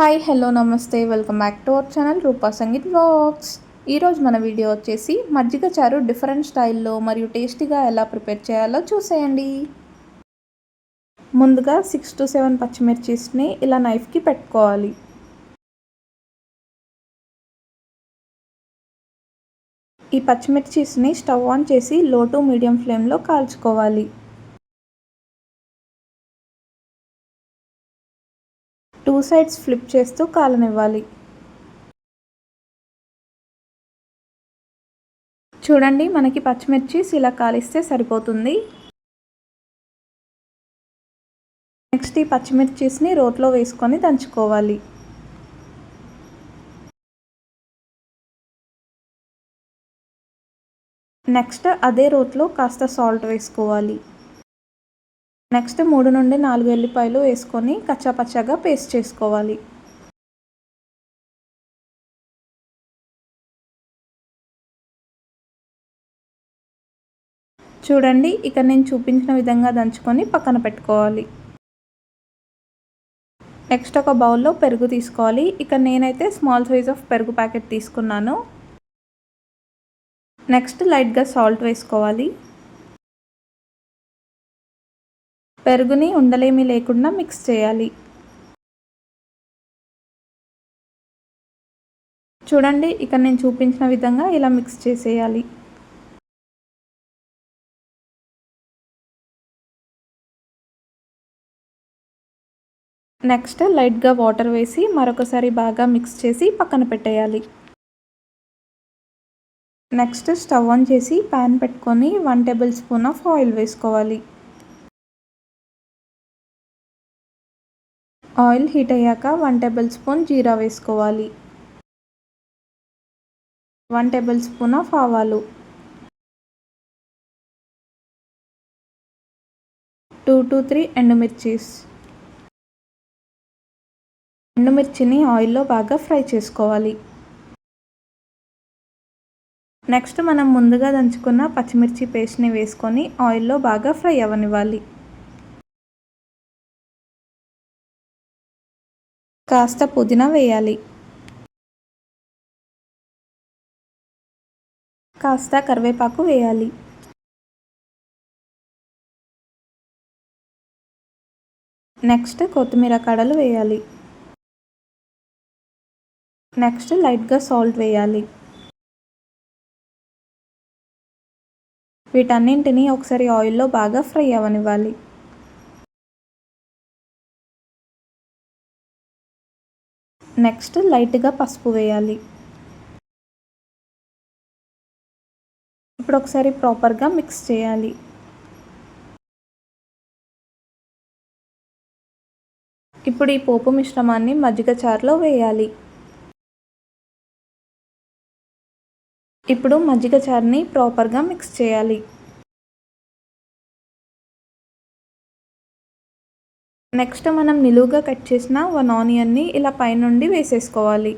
Hi hello నమస్తే welcome back to our channel Roopa Sangeet blogs ఈరోజు మన video వచ్చేసి మజ్జిగ చారు డిఫరెంట్ స్టైల్లో మరియు టేస్టీగా ఎలా ప్రిపేర్ చేయాలో చూసేయండి. ముందుగా సిక్స్ టు సెవెన్ పచ్చిమిర్చిస్ని ఇలా నైఫ్కి పెట్టుకోవాలి. ఈ పచ్చిమిర్చిస్ని స్టవ్ ఆన్ చేసి లో టు మీడియం ఫ్లేమ్లో కాల్చుకోవాలి. టూ సైడ్స్ ఫ్లిప్ చేస్తూ కాలనివ్వాలి. చూడండి మనకి పచ్చిమిర్చి ఇలా కాలిస్తే సరిపోతుంది. నెక్స్ట్ ఈ పచ్చిమిర్చిస్ని రోట్లో వేసుకొని దంచుకోవాలి. నెక్స్ట్ అదే రోట్లో కాస్త సాల్ట్ వేసుకోవాలి. నెక్స్ట్ మూడు నుండి నాలుగు ఎల్లిపాయలు వేసుకొని కచ్చాపచ్చాగా పేస్ట్ చేసుకోవాలి. చూడండి ఇక్కడ నేను చూపించిన విధంగా దంచుకొని పక్కన పెట్టుకోవాలి. నెక్స్ట్ ఒక బౌల్లో పెరుగు తీసుకోవాలి. ఇక్కడ నేనైతే స్మాల్ సైజ్ ఆఫ్ పెరుగు ప్యాకెట్ తీసుకున్నాను. నెక్స్ట్ లైట్గా సాల్ట్ వేసుకోవాలి. పెరుగుని ఉండలేమి లేకుండా మిక్స్ చేయాలి. చూడండి ఇక్కడ నేను చూపించిన విధంగా ఇలా మిక్స్ చేసేయాలి. నెక్స్ట్ లైట్గా వాటర్ వేసి మరొకసారి బాగా మిక్స్ చేసి పక్కన పెట్టేయాలి. నెక్స్ట్ స్టవ్ ఆన్ చేసి ప్యాన్ పెట్టుకొని one tablespoon of oil వేసుకోవాలి. ఆయిల్ హీట్ అయ్యాక వన్ టేబుల్ స్పూన్ జీరా వేసుకోవాలి. వన్ టేబుల్ స్పూన్ ఆఫ్ ఆవాలు. టూ టు త్రీ ఎండుమిర్చీస్. ఎండుమిర్చిని ఆయిల్లో బాగా ఫ్రై చేసుకోవాలి. నెక్స్ట్ మనం ముందుగా దంచుకున్న పచ్చిమిర్చి పేస్ట్ని వేసుకొని ఆయిల్లో బాగా ఫ్రై అవ్వనివ్వాలి కాస్త పుదీనా వేయాలి. కాస్త కరివేపాకు వేయాలి. నెక్స్ట్ కొత్తిమీర కడలు వేయాలి. నెక్స్ట్ లైట్గా సాల్ట్ వేయాలి. వీటన్నింటినీ ఒకసారి ఆయిల్లో బాగా ఫ్రై అవ్వనివ్వాలి నెక్స్ట్ లైట్గా పసుపు వేయాలి. ఇప్పుడు ఒకసారి ప్రాపర్గా మిక్స్ చేయాలి. ఇప్పుడు ఈ పోపు మిశ్రమాన్ని మజ్జిగ చారులో వేయాలి. ఇప్పుడు మజ్జిగ చారుని ప్రాపర్గా మిక్స్ చేయాలి. నెక్స్ట్ మనం నిలువుగా కట్ చేసిన వన్ ఆనియన్ని ఇలా పైనుండి వేసేసుకోవాలి.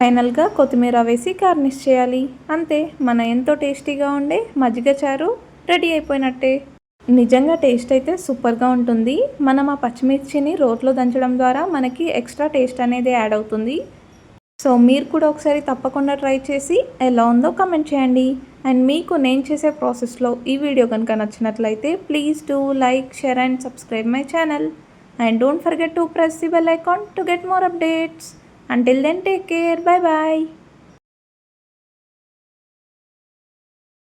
ఫైనల్గా కొత్తిమీర వేసి గార్నిష్ చేయాలి. అంతే మన ఎంతో టేస్టీగా ఉండే మజ్జిగ చారు రెడీ అయిపోయినట్టే. నిజంగా టేస్ట్ అయితే సూపర్గా ఉంటుంది. మనం ఆ పచ్చిమిర్చిని రోట్లో దంచడం ద్వారా మనకి ఎక్స్ట్రా టేస్ట్ అనేది యాడ్ అవుతుంది. సో మీరు కూడా ఒకసారి తప్పకుండా ట్రై చేసి ఎలా ఉందో కమెంట్ చేయండి. అండ్ మీకు నేను చేసే ప్రాసెస్లో ఈ వీడియో కనుక నచ్చినట్లయితే please do like share and subscribe my channel. And don't forget to press the bell icon to get more updates. Until then take care bye bye